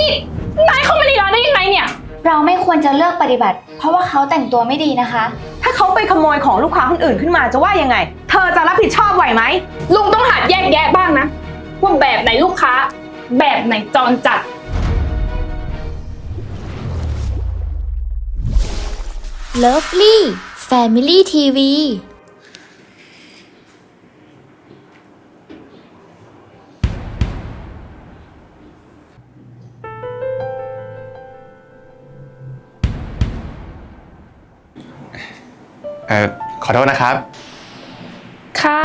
นี่นายเข้ามาในร้านได้ยังไงเนี่ย เราไม่ควรจะเลือกปฏิบัติ เพราะว่าเขาแต่งตัวไม่ดีนะคะ ถ้าเขาไปขโมยของลูกค้าคนอื่นขึ้นมาจะว่ายังไง เธอจะรับผิดชอบไหวไหม ลุงต้องหัดแยกแยะบ้างนะ ว่าแบบไหนลูกค้า แบบไหนจรจัด Lovely Family TV อ่อขอโทษนะครับ ค่ะ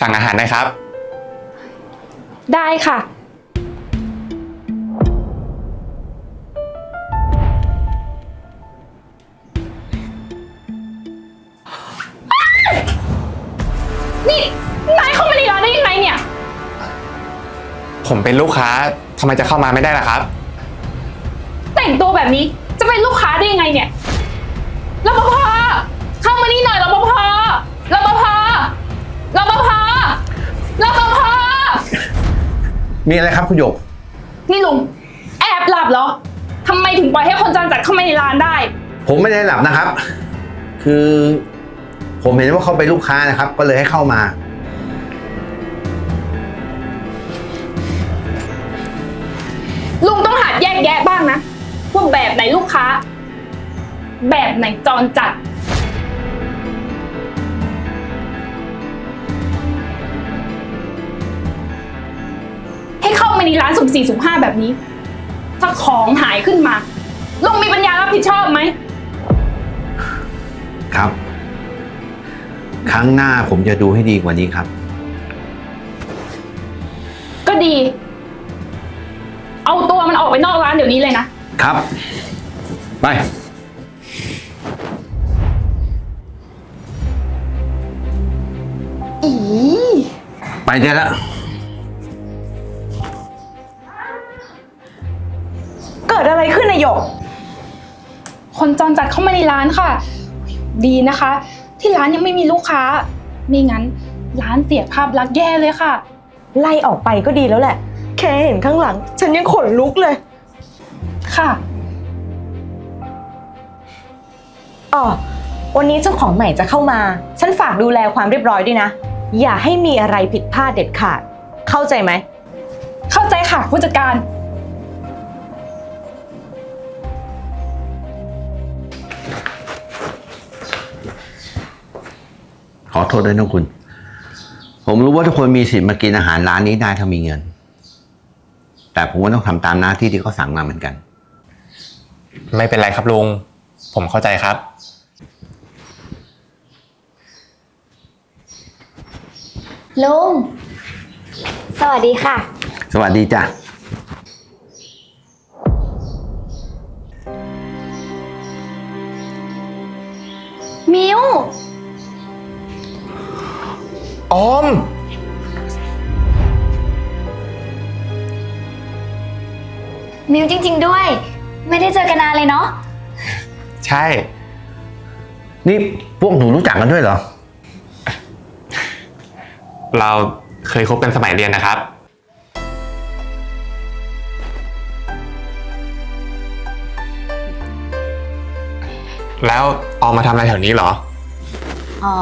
สั่งอาหารหนะครับ ได้ค่ะ นี่นายเข้ามาในร้านได้ยังไงเนี่ย ผมเป็นลูกค้าทำไมจะเข้ามาไม่ได้ล่ะครับ แต่งตัวแบบนี้จะเป็นลูกค้าได้ยังไงเนี่ย รปภเข้ามานี่หน่อยรปภรปภรปภรปภมีอะไรครับคุณหยก นี่ลุง แอบหลับเหรอทำไมถึงปล่อยให้คนจรจัดเข้ามาในร้านได้ ผมไม่ได้หลับนะครับ คือ ผมเห็นว่าเขาเป็นลูกค้านะครับ ก็เลยให้เข้ามา ลุงต้องหัดแยกแยะบ้างนะว่าแบบไหนลูกค้า แบบไหนจรจัด ให้เข้ามาในร้านสุ่มสี่สุ่มห้าแบบนี้ ถ้าของหายขึ้นมาลุงมีปัญญารับผิดชอบไหม ครับ ครั้งหน้าผมจะดูให้ดีกว่านี้ครับ ก็ดี เอาตัวมันออกไปนอกร้านเดี๋ยวนี้เลยนะ ครับ ไป ไปได้แล้ว เกิดอะไรขึ้นนายหยก คนจรจัดเข้ามาในร้านค่ะ ดีนะคะ ที่ร้านยังไม่มีลูกค้า ไม่งั้น ร้านเสียภาพลักษณ์แย่เลยค่ะ ไล่ออกไปก็ดีแล้วแหละ แค่เห็นข้างหลัง ฉันยังขนลุกเลย ค่ะ อ๋อ วันนี้เจ้าของใหม่จะเข้ามา ฉันฝากดูแลความเรียบร้อยด้วยนะ อย่าให้มีอะไรผิดพลาดเด็ดขาด เข้าใจไหม เข้าใจค่ะผู้จัดการ ขอโทษด้วยนะคุณ ผมรู้ว่าทุกคนมีสิทธิ์มากินอาหารร้านนี้ได้ถ้ามีเงิน แต่ผมก็ต้องทำตามหน้าที่ที่เขาสั่งมาเหมือนกัน ไม่เป็นไรครับลุง ผมเข้าใจครับ ลุง สวัสดีค่ะ สวัสดีจ้ะ มิว ออม มิวจริง ๆ ด้วย ไม่ได้เจอกันนานเลยเนาะ ใช่ นี่พวกหนูรู้จักกันด้วยเหรอ เราเคยคบกันสมัยเรียนนะครับ แล้วออมมาทำอะไรแถวนี้เหรอ อ๋อ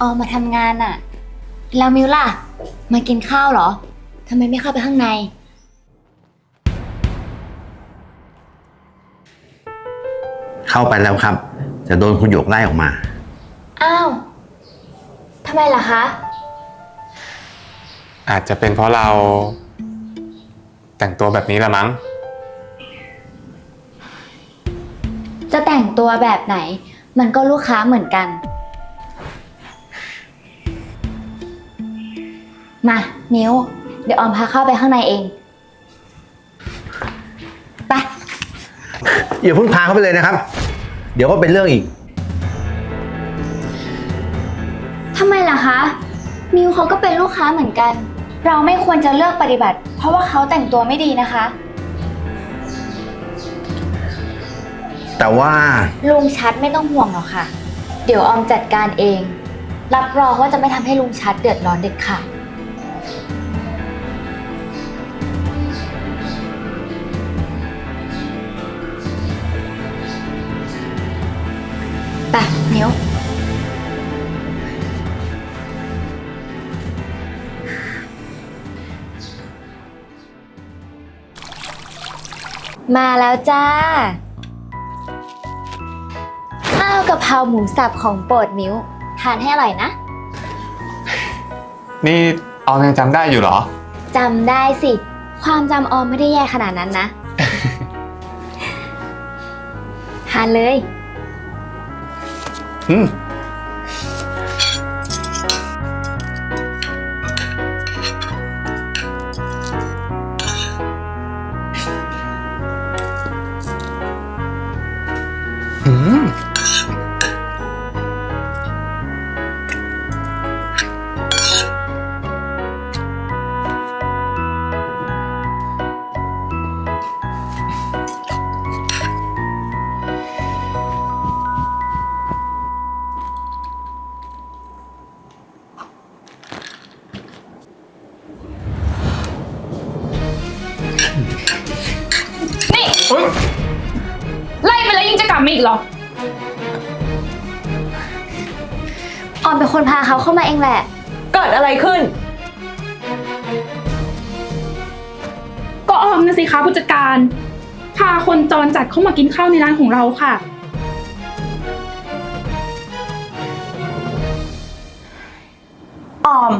ออกมาทำงานอะแล้วมิวล่ะ มากินข้าวเหรอทำไมไม่เข้าไปข้างใน เข้าไปแล้วครับ จะโดนคุณหยกไล่ออกมา อ้าวทำไมล่ะคะ อาจจะเป็นเพราะเราแต่งตัวแบบนี้ละมั้ง จะแต่งตัวแบบไหน มันก็ลูกค้าเหมือนกัน มามิวเดี๋ยวออมพาเข้าไปข้างในเองไปอย่าเพิ่งพาเขาไปเลยนะครับ เดี๋ยวก็เป็นเรื่องอีก ทำไมล่ะคะมิวเขาก็เป็นลูกค้าเหมือนกัน เราไม่ควรจะเลือกปฏิบัติ เพราะว่าเขาแต่งตัวไม่ดีนะคะ แต่ว่าลุงชัดไม่ต้องห่วงหรอกค่ะ เดี๋ยวออมจัดการเอง รับรองว่าจะไม่ทำให้ลุงชัดเดือดร้อนเด็ดขาดไปนิ้ว มาแล้วจ้า ข้าวกะเพราหมูสับของโปรดมิ้ว ทานให้อร่อยนะ นี่ออมยังจำได้อยู่เหรอ จำได้สิ ความจำออมไม่ได้แย่ขนาดนั้นนะ ทานเลย อืม อีกเหรอ ออมเป็นคนพาเขาเข้ามาเองแหละ เกิดอะไรขึ้น ก็ออมนะสิคะผู้จัดการ พาคนจรจัดเข้ามากินข้าวในร้านของเราค่ะ ออม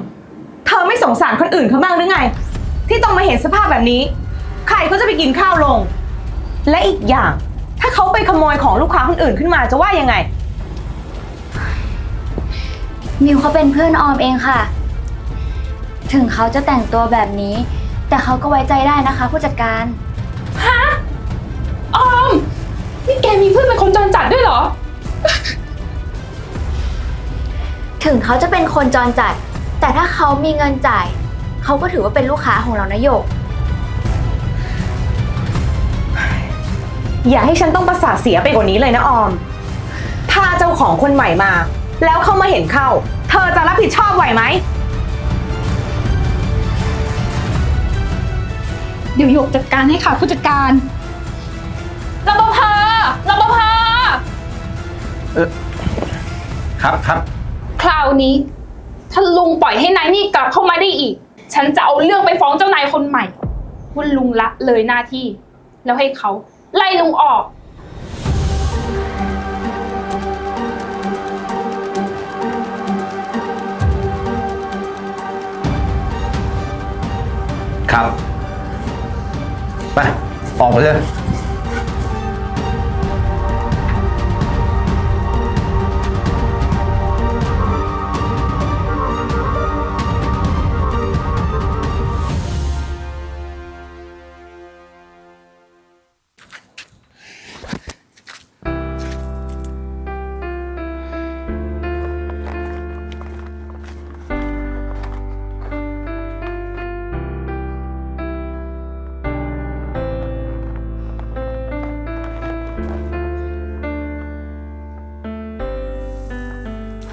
เธอไม่สงสารคนอื่นเขาบ้างหรือไง ที่ต้องมาเห็นสภาพแบบนี้ ใครก็จะไปกินข้าวลง และอีกอย่าง ถ้าเขาไปขโมยของลูกค้าคนอื่นขึ้นมาจะว่ายังไง มิวเขาเป็นเพื่อนออมเองค่ะ ถึงเขาจะแต่งตัวแบบนี้ แต่เขาก็ไว้ใจได้นะคะ ผู้จัดการออม นี่แกมีเพื่อนเป็นคนจรจัดด้วยเหรอ ถึงเขาจะเป็นคนจรจัด แต่ถ้าเขามีเงินจ่าย เขาก็ถือว่าเป็นลูกค้าของเรานะโยก อย่าให้ฉันต้องประสาทเสียไปกว่านี้เลยนะออม ถ้าเจ้าของคนใหม่มา แล้วเข้ามาเห็นเข้า เธอจะรับผิดชอบไหวไหม เดี๋ยวโยกจัดการให้ค่ะผู้จัดการรปภรปภครับครับคราวนี้ ถ้าลุงปล่อยให้นายนี่กลับเข้ามาได้อีก ฉันจะเอาเรื่องไปฟ้องเจ้านายคนใหม่ว่าลุงละเลยหน้าที่ แล้วให้เขา ไล่ลุงออก ครับ ไป ออกไปเลย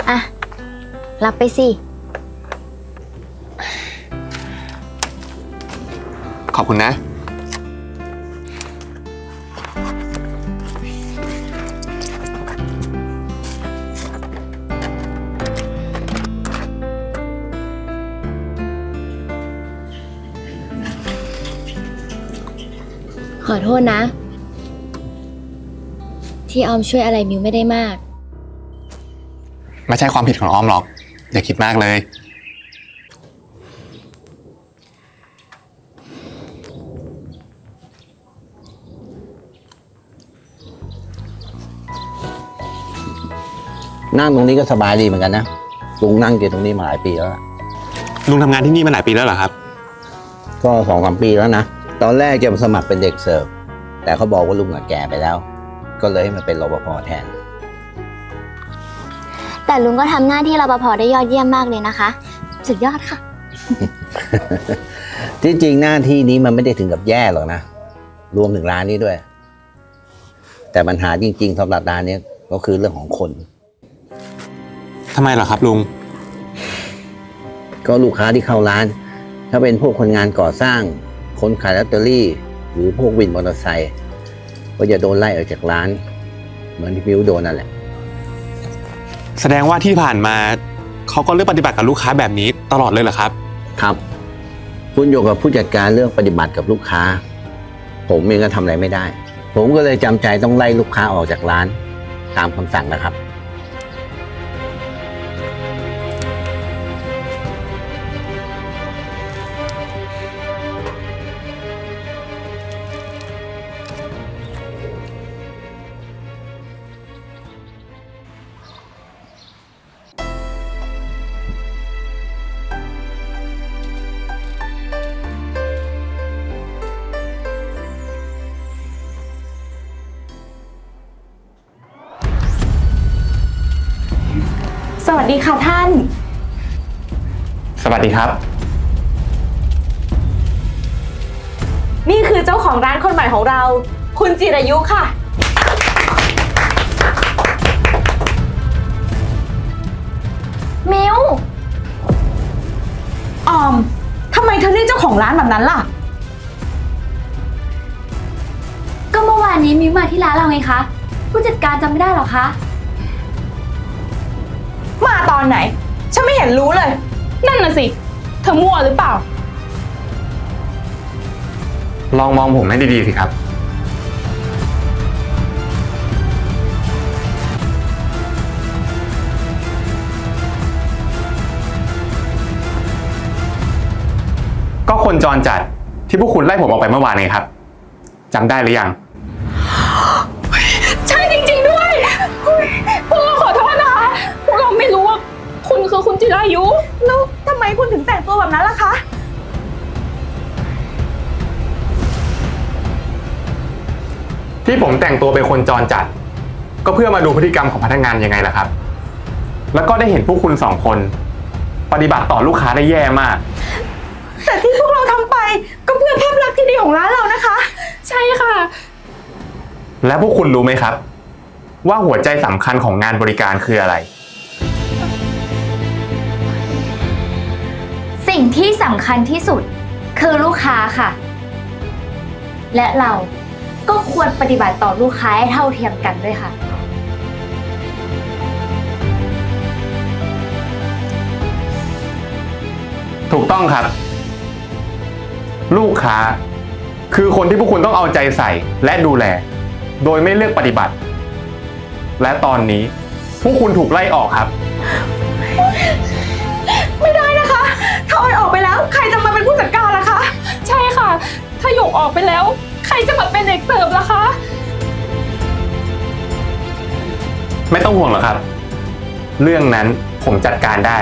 อะ รับไปสิ ขอบคุณนะ ขอโทษนะ ที่ออมช่วยอะไรมิวไม่ได้มาก ไม่ใช่ความผิดของออมหรอก อย่าคิดมากเลย นั่งตรงนี้ก็สบายดีเหมือนกันนะลุงนั่งอยู่ตรงนี้มาหลายปีแล้วล่ะลุงทำงานที่นี่มาหลายปีแล้วเหรอครับ ก็สองสามปีแล้วนะ ตอนแรกจะมาสมัครเป็นเด็กเสิร์ฟแต่เขาบอกว่าลุงอะแก่ไปแล้ว ก็เลยให้มาเป็นรปภแทน แต่ลุงก็ทำหน้าที่รปภได้ยอดเยี่ยมมากเลยนะคะ สุดยอดค่ะ ที่จริงหน้าที่นี้มันไม่ได้ถึงกับแย่หรอกนะ รวมถึงร้านนี้ด้วย แต่ปัญหาจริง ๆสำหรับร้านนี้ก็คือเรื่องของคน ทำไมเหรอครับลุง ก็ลูกค้าที่เข้าร้าน ถ้าเป็นพวกคนงานก่อสร้าง คนขายลอตเตอรี่ หรือพวกวินมอเตอร์ไซค์ก็จะโดนไล่ออกจากร้าน เหมือนที่มิวโดนนั่นแหละ แสดงว่าที่ผ่านมาเขาก็เลือกปฏิบัติกับลูกค้าแบบนี้ตลอดเลยเหรอครับ ครับคุณอยู่กับผู้จัดการเรื่องปฏิบัติกับลูกค้า ผมเองก็ทำอะไรไม่ได้ ผมก็เลยจำใจต้องไล่ลูกค้าออกจากร้าน ตามคำสั่งนะครับ วัสดีค่ะท่าน สวัสดีครับ นี่คือเจ้าของร้านคนใหม่ของเรา คุณจิรายุค่ะ มิวออมทำไมเธอเรียกเจ้าของร้านแบบนั้นล่ะ ก็เมื่อวานนี้มิวมาที่ร้านเราไงคะ ผู้จัดการจำไม่ได้หรอคะ มาตอนไหน ฉันไม่เห็นรู้เลย นั่นน่ะสิ เธอมั่วหรือเปล่า ลองมองผมให้ดีๆสิครับ ก็คนจรจัดที่พวกคุณไล่ผมออกไปเมื่อวานไงครับจำได้หรือยัง ไม่รู้ว่าคุณคือคุณจิรายุ แล้วทำไมคุณถึงแต่งตัวแบบนั้นล่ะคะ ที่ผมแต่งตัวเป็นคนจรจัด ก็เพื่อมาดูพฤติกรรมของพนักงานยังไงล่ะครับ แล้วก็ได้เห็นพวกคุณสองคน ปฏิบัติต่อลูกค้าได้แย่มาก แต่ที่พวกเราทำไปก็เพื่อภาพลักษณ์ที่ดีของร้านเรานะคะ ใช่ค่ะ และพวกคุณรู้ไหมครับ ว่าหัวใจสำคัญของงานบริการคืออะไร สิ่งที่สำคัญที่สุดคือลูกค้าค่ะ และเราก็ควรปฏิบัติต่อลูกค้าให้เท่าเทียมกันด้วยค่ะ ถูกต้องครับ ลูกค้า คือคนที่พวกคุณต้องเอาใจใส่และดูแล โดยไม่เลือกปฏิบัติ และตอนนี้พวกคุณถูกไล่ออกครับ ไปแล้ว ใครจะมาเป็นผู้จัดการล่ะคะ ใช่ค่ะ ถ้าหยกออกไปแล้ว ใครจะมาเป็นเด็กเสิร์ฟล่ะคะ ไม่ต้องห่วงหรอกครับ เรื่องนั้นผมจัดการได้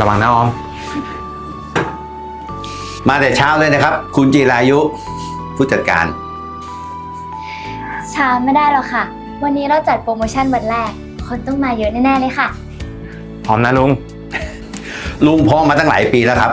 ระวังนะออม มาแต่เช้าเลยนะครับ คุณจิรายุ ผู้จัดการ ช้าไม่ได้หรอกค่ะ วันนี้เราจัดโปรโมชั่นวันแรก คนต้องมาเยอะแน่ๆเลยค่ะ พร้อมนะลุง ลุงพร้อมมาตั้งหลายปีแล้วครับ